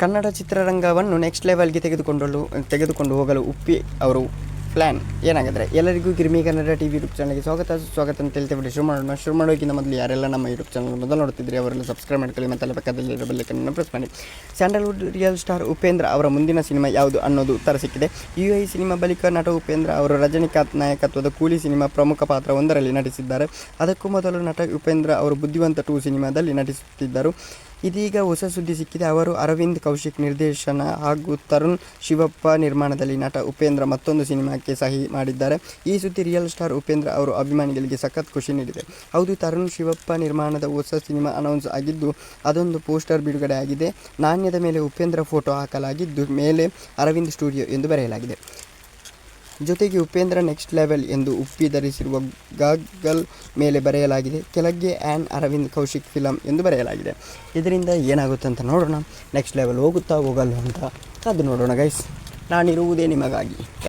Kannada ಚಿತ್ರರಂಗವನ್ನು next ಲೆವೆಲ್ಗೆ ತೆಗೆದುಕೊಂಡು ತೆಗೆದುಕೊಂಡು ಹೋಗಲು ಉಪ್ಪಿ ಅವರು ಪ್ಲ್ಯಾನ್ ಏನಾಗಿದ್ರೆ ಎಲ್ಲರಿಗೂ Girmi Kannada T V YouTube ಚಾನಲ್ಗೆ ಸ್ವಾಗತ. ಸ್ವಾಗತ ಅಂತ ಹೇಳ್ತೇವೆ ಶುರು ಮಾಡೋಣ ಶುರು ಮಾಡೋಕ್ಕಿಂತ ಮೊದಲು ಯಾರೆಲ್ಲ ನಮ್ಮ ಯೂಟ್ಯೂಬ್ ಚಾನಲ್ ಮೊದಲು ನೋಡ್ತಿದ್ರಿ ಅವರೆಲ್ಲ ಸಬ್ಸ್ಕ್ರೈಬ್ ಮಾಡ್ಕೊಳ್ಳಿ, ಮತ್ತು ಪಕ್ಕದಲ್ಲಿರೋ ಬೆಲ್ಲಕ್ಕನ್ನು ಪ್ರೆಸ್ ಮಾಡಿ. ಸ್ಯಾಂಡಲ್ವುಡ್ ರಿಯಲ್ ಸ್ಟಾರ್ ಉಪೇಂದ್ರ ಅವರ ಮುಂದಿನ ಸಿನಿಮಾ ಯಾವುದು ಅನ್ನೋದು ಉತ್ತರ ಸಿಕ್ಕಿದೆ. ಯು ಐ ಸಿನಿಮಾ ಬಳಿಕ ನಟ ಉಪೇಂದ್ರ ಅವರು ರಜನಿಕಾಂತ್ ನಾಯಕತ್ವದ ಕೂಲಿ ಸಿನಿಮಾ ಪ್ರಮುಖ ಪಾತ್ರ ಒಂದರಲ್ಲಿ ನಟಿಸಿದ್ದಾರೆ. ಅದಕ್ಕೂ ಮೊದಲು ನಟ ಉಪೇಂದ್ರ ಅವರು ಬುದ್ಧಿವಂತ ಟೂ ಸಿನಿಮಾದಲ್ಲಿ ನಟಿಸುತ್ತಿದ್ದರು. ಇದೀಗ ಹೊಸ ಸುದ್ದಿ ಸಿಕ್ಕಿದೆ. ಅವರು ಅರವಿಂದ್ ಕೌಶಿಕ್ ನಿರ್ದೇಶನ ಹಾಗೂ ತರುಣ್ ಶಿವಪ್ಪ ನಿರ್ಮಾಣದಲ್ಲಿ ನಟ ಉಪೇಂದ್ರ ಮತ್ತೊಂದು ಸಿನಿಮಾಕ್ಕೆ ಸಹಿ ಮಾಡಿದ್ದಾರೆ. ಈ ಸುದ್ದಿ ರಿಯಲ್ ಸ್ಟಾರ್ ಉಪೇಂದ್ರ ಅವರು ಅಭಿಮಾನಿಗಳಿಗೆ ಸಖತ್ ಖುಷಿ ನೀಡಿದೆ. ಹೌದು, ತರುಣ್ ಶಿವಪ್ಪ ನಿರ್ಮಾಣದ ಹೊಸ ಸಿನಿಮಾ ಅನೌನ್ಸ್ ಆಗಿದ್ದು, ಅದೊಂದು ಪೋಸ್ಟರ್ ಬಿಡುಗಡೆ ಆಗಿದೆ. ನಾಣ್ಯದ ಮೇಲೆ ಉಪೇಂದ್ರ ಫೋಟೋ ಹಾಕಲಾಗಿದ್ದು, ಮೇಲೆ ಅರವಿಂದ್ ಸ್ಟುಡಿಯೋ ಎಂದು ಬರೆಯಲಾಗಿದೆ. ಜೊತೆಗೆ ಉಪೇಂದ್ರ ನೆಕ್ಸ್ಟ್ ಲೆವೆಲ್ ಎಂದು ಉಪ್ಪಿ ಧರಿಸಿರುವ ಗಾಗಲ್ ಮೇಲೆ ಬರೆಯಲಾಗಿದೆ. ಕೆಳಗೆ ಆ್ಯನ್ ಅರವಿಂದ್ ಕೌಶಿಕ್ ಫಿಲಮ್ ಎಂದು ಬರೆಯಲಾಗಿದೆ. ಇದರಿಂದ ಏನಾಗುತ್ತೆ ಅಂತ ನೋಡೋಣ. ನೆಕ್ಸ್ಟ್ ಲೆವೆಲ್ ಹೋಗುತ್ತಾ ಹೋಗಲ್ಲ ಅಂತ ಅದು ನೋಡೋಣ ಗೈಸ್ ನಾನಿರುವುದೇ ನಿಮಗಾಗಿ.